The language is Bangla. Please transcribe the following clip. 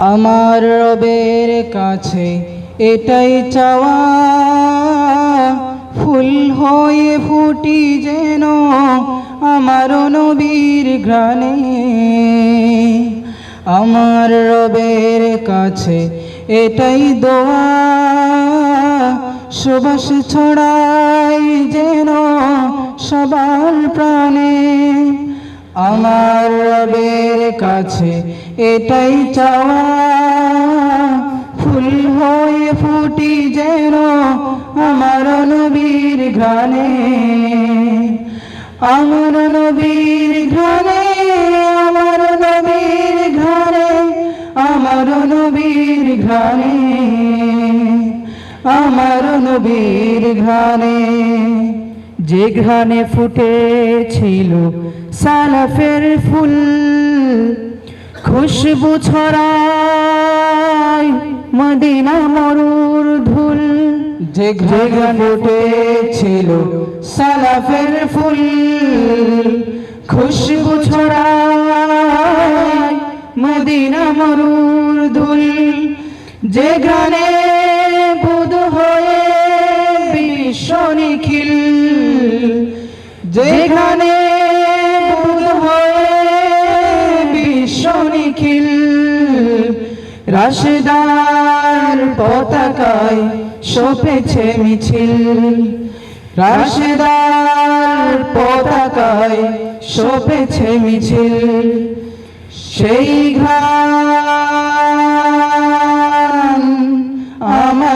আমার রবের কাছে এটাই চাওয়া। ফুল হয়ে ফুটি যেন আমার নবীর ঘ্রাণে। আমার রবের কাছে এটাই দোয়া। সুবাস ছড়াই যেন সবার প্রাণে। আমার রবের কাছে এটাই ফুল হয়ে ফুটি যেন আমার নবীর ঘ্রাণে। আমার নবীর ঘ্রাণে, আমার নবীর ঘ্রাণে, আমার নবীর ঘ্রাণে। আমার নবীর ঘ্রাণে। যে ঘ্রাণে ফুটেছিল সালাফের ফুল খুশবু ছড়ায় মদিনা মরুর ধুল। যে ঘ্রাণে ফুটেছিল সালাফের ফুল। খুশবু ছড়ায় মদিনা মরুর ধুল। যে গানে বুধ হয়ে বিশ্ব নিখিল। যেখানে রাশেদার পতাকায় সপেছে মিছিল। রাশেদার পতাকায় সপেছে মিছিল। সেই ঘাট